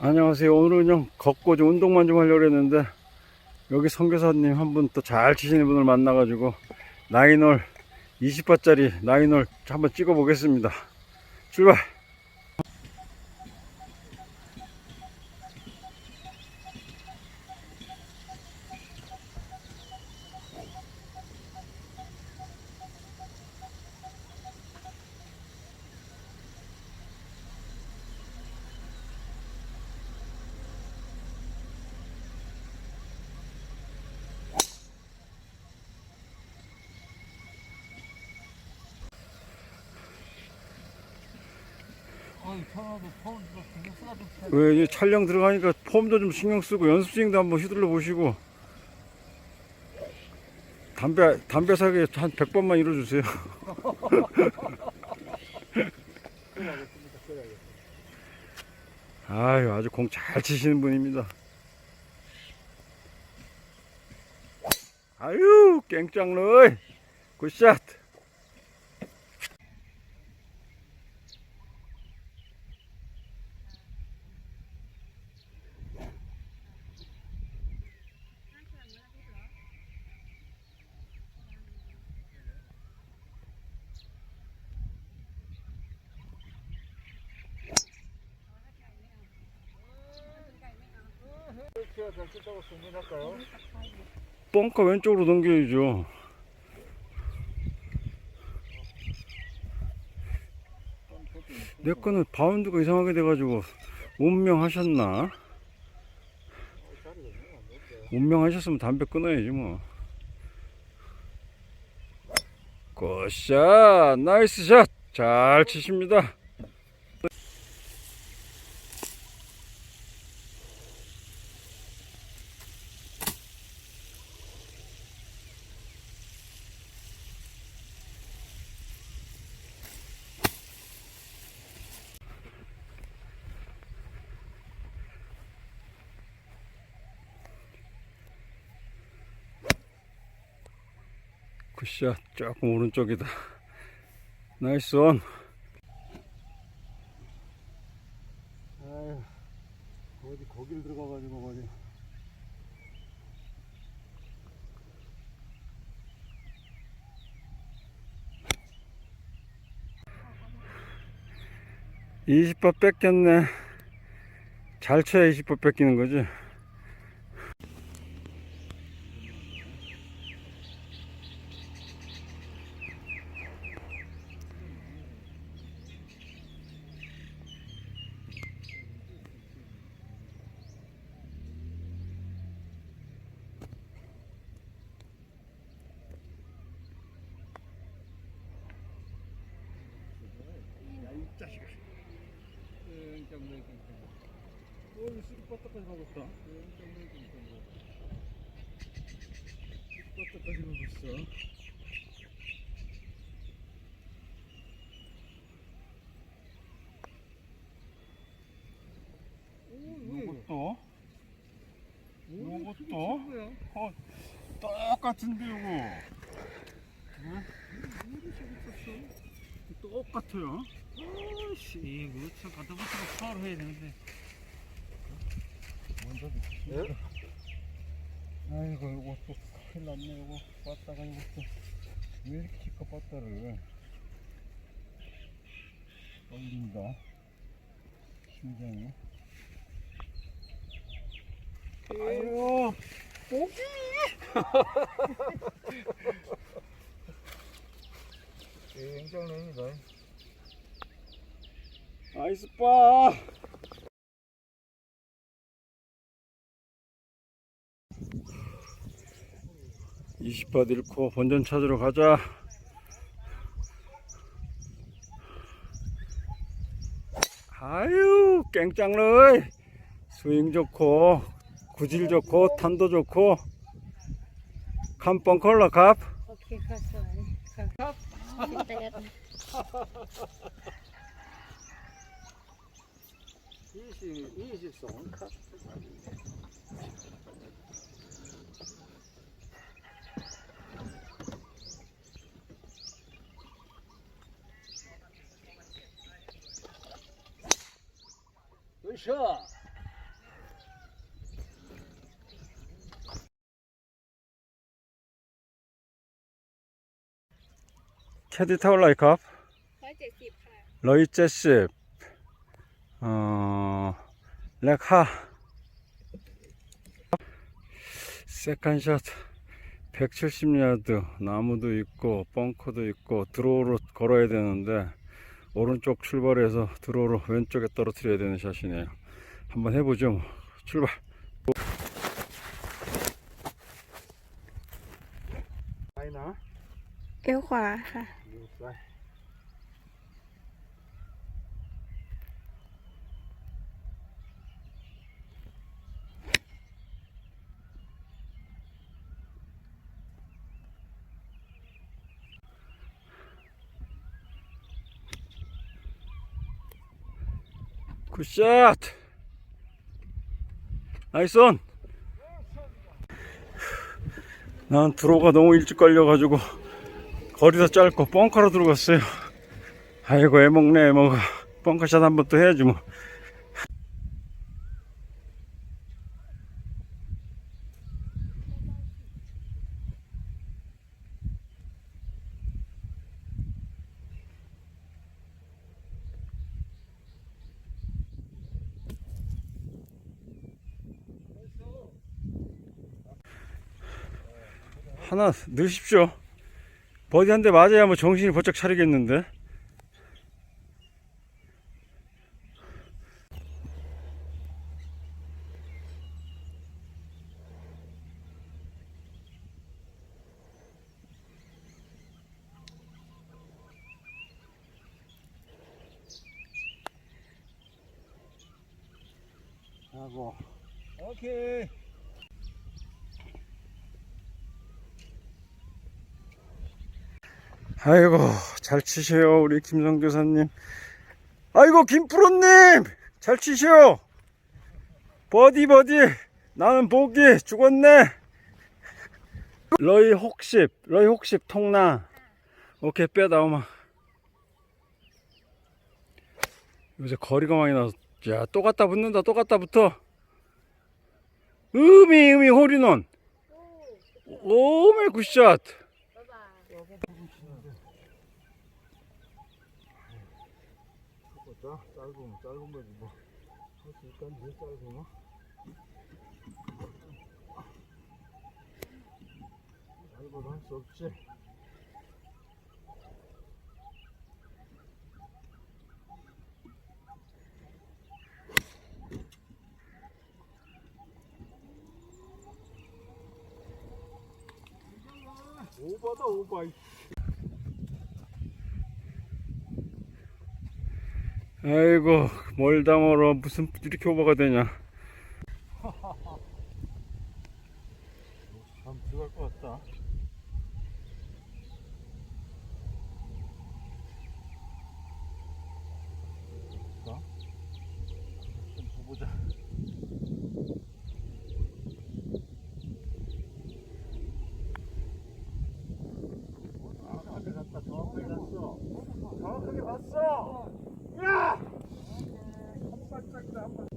안녕하세요. 오늘은 그냥 걷고 좀 운동만 좀 하려고 했는데 여기 선교사님 한 분 또 잘 치시는 분을 만나가지고 나인홀 20파짜리 나인홀 한번 찍어 보겠습니다. 출발! 어이 편하고 폼도 신경 쓰나도 왜 촬영 들어가니까 폼도 좀 신경 쓰고 연습 스윙도 한번 휘둘러 보시고 담배 담배 사기 한 100번만 이뤄 주세요. 아유 아주 공 잘 치시는 분입니다. 아유 깽짱러이 굿샷. 뻥커 왼쪽으로 넘겨야죠. 내 거는 바운드가 이상하게 돼가지고 운명하셨나? 운명하셨으면 담배 끊어야지 뭐. 굿샷! 나이스 샷! 잘 치십니다. 굿샷 조금 오른쪽이다. 나이스 원. 아유 어디 거길 들어가가지고 말이야. 이십 번 뺏겼네. 잘 쳐야 이십 번 뺏기는 거지 어이 쓰리바트까지 가고 있다 쓰리바트까지 가고 있어? 요것도? 요것도? 어 똑같은데 요거. 응? 똑같아요. 아씨. 이거 참 갖다 붙이고 파로 해야 되는데. 예? 아이고 이거 또 큰일 났네 이거. 봤다가 이거 또왜 이렇게 기껏 봤다를 떨린다. 심장이. 아유. 뽀기 굉장합니다 나이스 빠 20바 잃고 본전 찾으러 가자. 아유, 깽짱러이. 스윙 좋고, 구질 좋고, 탄도 좋고. 캄뻥 컬러 갑. โอ เคค่ะสวยค่ะครับเด็ ด 20, 22 컵. 으쌰 캐디 타올라이 컵 ร้อยเจ็ดสิบค่ะ 러이 제십 어 레카 세컨샷 170야드 나무도 있고 벙커도 있고 드로우로 걸어야 되는데 오른쪽 출발해서 드로우로 왼쪽에 떨어뜨려야 되는 샷이네요 한번 해보죠 뭐. 출발 ไปนะ เอวขวาค่ะ ไป 굿샷! 나이스 온! 난 드로가 너무 일찍 걸려가지고 거리도 짧고 벙커로 들어갔어요. 아이고 애먹네 애먹어. 벙커샷 한 번 또 해야지 뭐. 하나 넣으십시오 버디 한 대 맞아야 뭐 정신이 번쩍 차리겠는데? 하고. 오케이 아이고 잘 치세요 우리 김성 교사님 아이고 김프로님 잘 치세요 버디 버디 나는 보기 죽었네 러이 혹십 러이 혹십 통나 오케이 빼다 오마 요새 거리가 많이 나서 야또 갖다 붙는다 또 갖다 붙어 음이 음이 홀인원 오메 굿샷 자, 짧으면 짧은 거지 뭐. 할 수 있다니 왜 짧으면? 짧아도 할 수 없지. 오바다 오바. 이 아이고 멀다 멀어 무슨 이렇게 오버가 되냐. 참 들어갈 것 같다 자, 좀 보보자 정확하게 갔다 정확하게 갔어 정확하게 봤어 야! 한 발짝이다 한 발.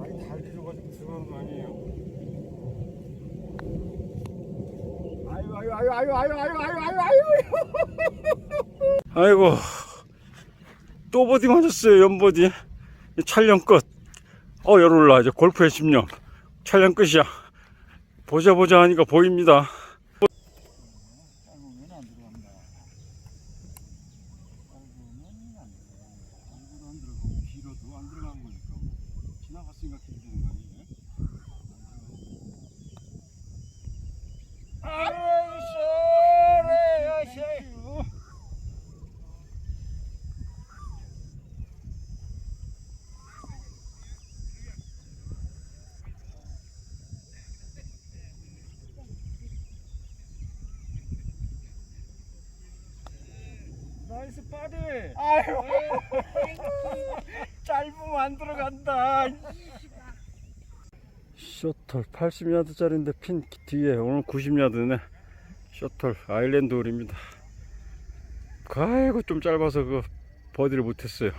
아니 달 들어가지고 들어가는 거 아유 아유 아유 아유 아유 아유 아유 아유 아유 아이고 또 버디 맞았어요 연버디 촬영 끝. 어 열올라 이제 골프의 집념 촬영 끝이야. 보자 보자 하니까 보입니다. 짧으면 안 들어간다. 짧으면 안 들어간다. 짧으면 안 들어가고 길어도 안 들어가는 거니까. 지나갔으니까 길이 되는 거 아니에요? 아유, 쏘래, 야씨. 나이스 바디. 아유. 짧으면 안 들어간다. 셔틀 80야드 짜리인데 핀 뒤에 오늘 90야드네. 셔틀 아일랜드 홀입니다. 아이고 좀 짧아서 그 버디를 못했어요.